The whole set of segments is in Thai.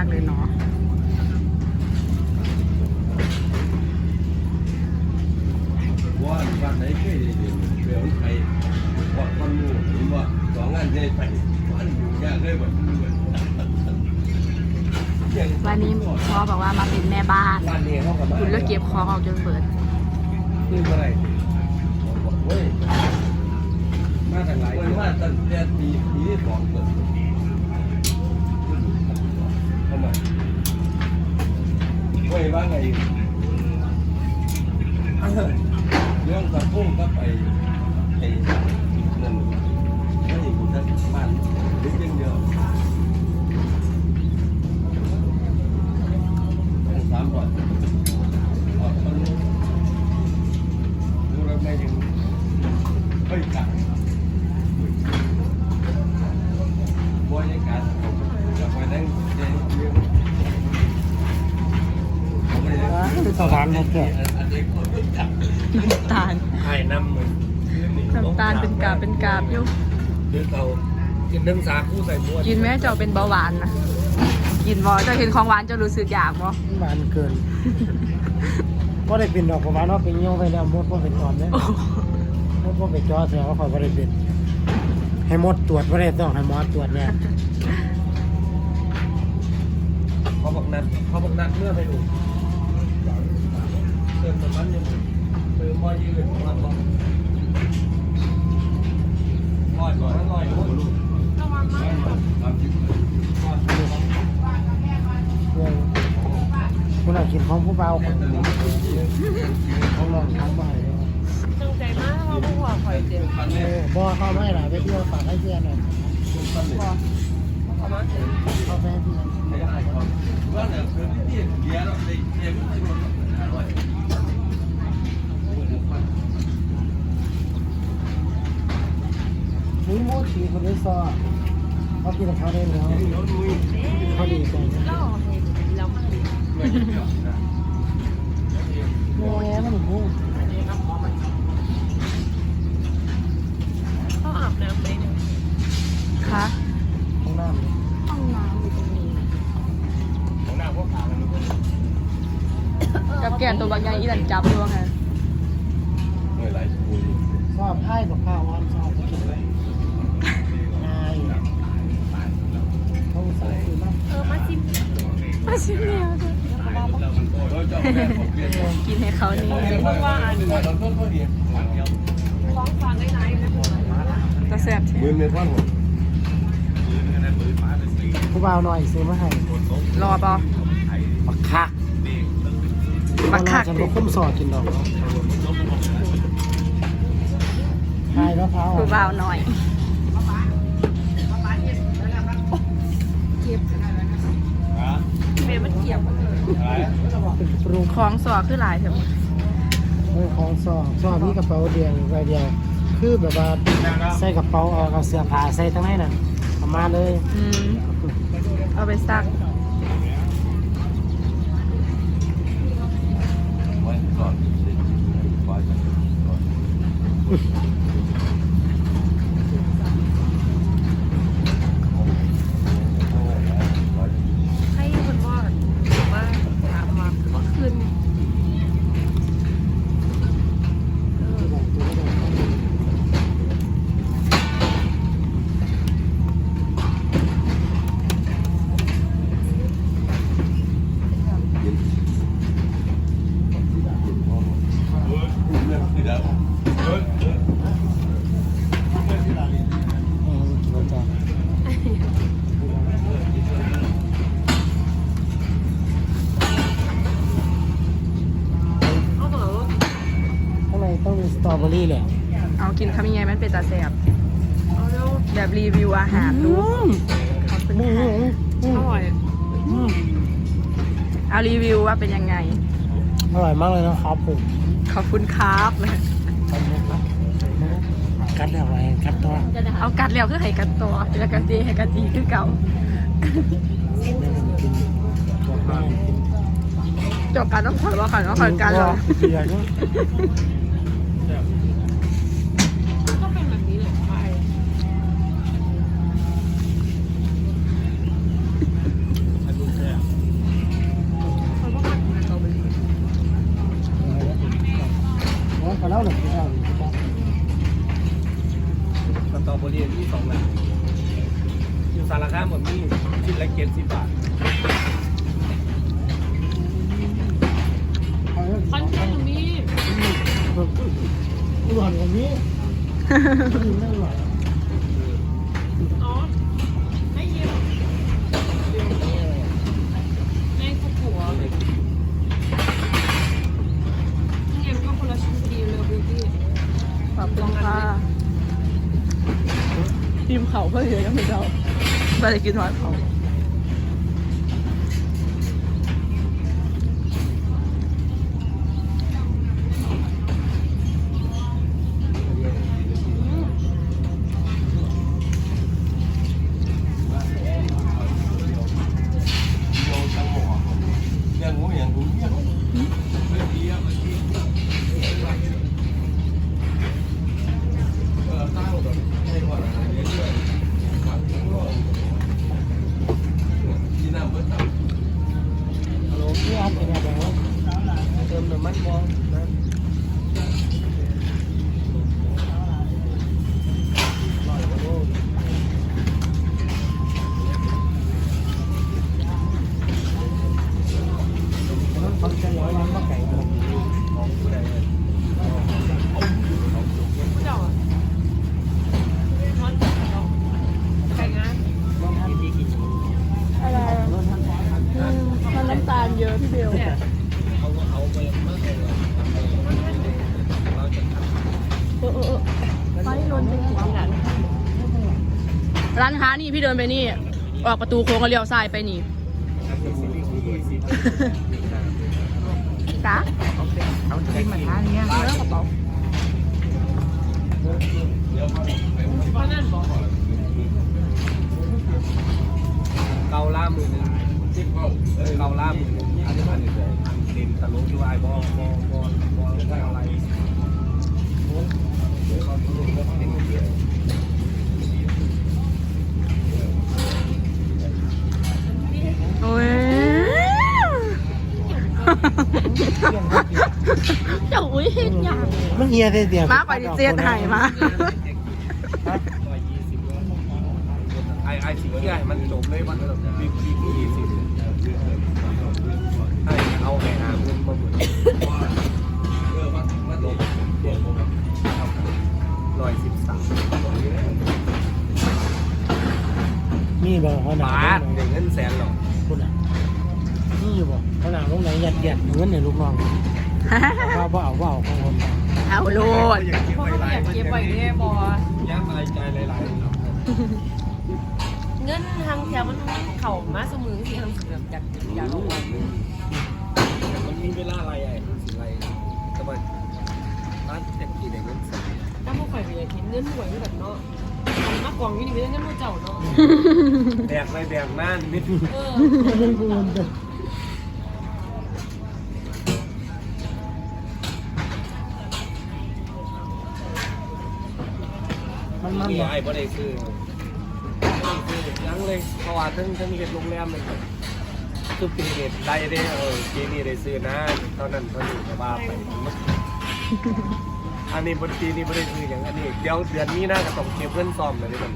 ากเลยเนาะว่าวันไหนเคยได้เรียนเรื่องไปว่าคนรู้หรือว่าสองงานได้ไปวันอยู่ยากเลยแบบนี้วันนี้พ่อบอกว่ามาเป็นแม่บ้านบ้านนี้เขาก็มาคุณก็เก็บของออกจนเบิดนี่เมื่อไรมาตั้งหลายมาตั้งแต่ปีปีที่สองเกิด เว้ยว่าไงเรื่องกระพุ่งก็ไปไอ้นั่นไม่อยู่ทั้งบ้านหรือยังเดียวต้องสามร้อย สถานเขาแก่อันนี้คนรู้จักน้ำตาลไข่น้ำมันน้ำตาลเป็นกาบเป็นกาบอยู่หรือเขากินน้ำสาคูใส่บวกินแม่เจ้าเป็นเบาหวานนะกินบ่เจ้าเห็นของหวานเจ้ารู้สึกอยากบ่หวานเกินก็ได้เป็นดอกประมาณว่าเป็นโยงไปแล้วมดก็เป็นตอนเนี่ยโอ้มดก็ไปจอแสดงว่าเขาไม่ได้เป็นให้มดตรวจไม่ได้ต้องให้หมอตรวจเนี่ยเขาบอกนัดเขาบอกนัดเมื่อไปดู คุณอากินของผู้เบาคนนี้เขาลองทำไปตั้งใจมากว่าผู้ว่าคอยเจ็บออบ่เขาไม่หล่ะไปเที่ยวฝากให้เพื่อนหน่อยเข้าไปให้เพื่อน ว่าเนี่ยคือที่เดียวเราได้เดียวมันจะอร่อย มุ้ยมูด ทีคนนี้ซอเขากินกับเขาได้แล้วเขาดีใจนะล่อให้ลำพูแม่มันหูเขาอาบน้ำไหมคะข้างน้ามันห้องน้ำอยู่ตรงนี้ของน้าพวกขามันกับแกนตัวบางอย่างอีหลันจับด้วยไงเมื่อยไรคุยชอบไอ้กับข้าววันชอบกินเลยนายเขาใส่คือ มันเออมาชิมมาชิมเนี่ยเราจะกินให้เขานี่ว่าอันนี้เราต้นเขาดีก็แซ่บใช่มือในท่อนผมผู้บ่าวหน่อยซื้อมาให้รอปอบักคักบักคักฉันบ่คุ้มสอดกินดอกเนายมะพร้าผู้บ่าวหน่อย ก็บเมมันเก็บเป็นปรุงของสอคือหลายเถอะเรื่องของซอกซอกมีกระเป๋าเดียวใบเดียวคือแบบว่าใส่กระเป๋าเอาเอาเสื้อผ้าใส่ทั้งในนั่นเอามาเลยอืมเอาไปซัก ไว้ก่อนไว้ก่อน ให้คนว่าว่าถามมาเมื่อคืน อืมกินแล้วจ้ะข้างใน ต้องมีสตรอเบอรี่แหละเอากินคำยังไงมันเป็นตาแสบแบบรีวิวอาหารดูขอบคุณอืค่ะมอืมอร่อยอืมเอารีวิวว่าเป็นยังไง อร่อยมากเลยนะครับผมขอบคุณครับเลยขอบคุณครับกัดแล้วไงกัดตัว เอากัดแล้วคือให้กัดตัวแล้วกัดตีให้กัดตีคือเก่าแม่ผมกินตัวแม่กินจบการต้องขอว่าขอว่าขอการเหรอ สตรอเบอรี่ที่สองแบบอยู่สารคามหมดนี่ชิ้นละเจ็ดสิบบาทคอนเทนต์มีอุดรกับนี้ไม่หวานอ๋อไม่เยี่ยมแม่งผัวเอ็มก็คนละชิ้นพอดีเลยบิวตี้ขอบคุณค่ะ ทีมเขาเพื่อเยอะยังไม่เจ้าไปกินหอยเขา เติมน้ำมันบองนะ ร้อยกว่าโลนั้นเขาจะร้อยล้านมาไก่กัน ของผู้ใดเนี่ย ผู้เจ้าอะทอดเขาไก่งาน รถท่านที่กิน อะไร รถท่าน มันน้ำตาลเยอะพี่เบล เขาก็เอาไปมากเลยเราจะทำ เออเออไฟลนเป็นขนาดร้า นี่พี่เดินไปนี่ ออกประตูโค้งก็เลี้ยวซ้ายไปนี่จ้าเอาจิ้มาทานเนี่ยเลิกกระเป๋าเดี๋ยวเขาไปเพราะนั่นบอกเกาล่ามือหนึ่งเกาเกาล่ามือ มันเฮียได้เดียวมาไปดิเจียนไห่มาไอ้ไอ้สิ่งที่ไอ้มันจบเลยมันบิ๊กบิ๊กยี่สิบไอ้เอาไปหาเงินมาหมดเออมันมันลงเดี๋ยวผมร้อยสิบสามมีบ่เขาหนาบาทเดี๋ยวเงินแสนหรอกคุณอะนี่อยู่บ่เขาหนาลงไหนยัดยัดเงินในลูกน้อง ว่าบ่เอาบ่เอาของคนเอาโลดอยากเก็บไว้หลายเก็บไว้เนี่ยบอย่างอะไรใจหลายเงินทางแถวมันเข่ามาสมือที่ทางเสือจากจากเอาไว้ๆมันมีเวลาอะไรไอ้สิไรแต่ว่าร้านแต่กี่เด็กเงินแสนถ้าพวกข่อยไปเห็นเงินหวยแบบเนาะมันมากกว่านี้นี่เงินพวกเจ้าเนาะแบกไปแบกมานิดเออ มันนี่บ่ไอ้บ่ได้ซื้อซื้อยังเลยเพราะว่าทั้งทั้งเห็ดโรงแรมเลยคือปีนี้ได้ได้เออปีนี้ได้ซื้อนะตอนนั้นตอนนี้ก็ว่าไปอันนี้บนปีนี้บ่ได้ซื้ออย่างอันนี้เดี๋ยวเดือนนี้นะก็ต้องเก็บเงินซ่อมเลยมัน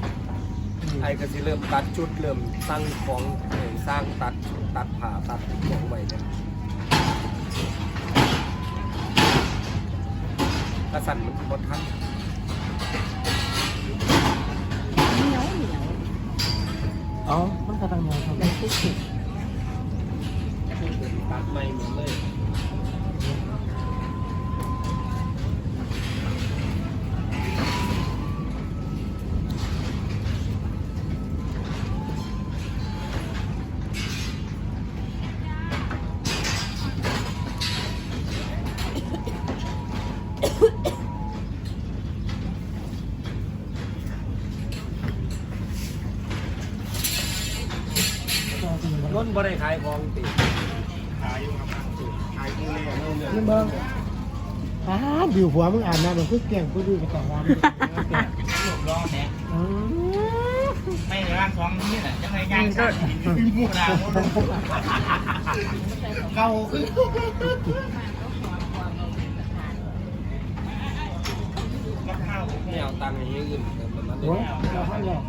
ไอ้ก็สิเริ่มตัดชุดเริ่มสร้างของเออสร้างตัดตัดผ้าตัดของไว้เนี่ยกระสันมันบ่ทัน อ๋อมันกำลังาวเท่านั้นตักไม่หมดเลย บ่ได้ขายของติขายอยู่ครับขายอยู่เลยอะนู่นเนี่ยนี่เบิ่งอ่าบิวหัวมึงอ่านนะมันคือเก่งกูดูกับต่อวันรูปรอแหนอืมไม่ในร่างสองนี่แหละยังไงย่างกันมูนาเก่าคือเอาตังค์ให้ยืมแต่มันนั้นโอ้ยเราให้เนี่ย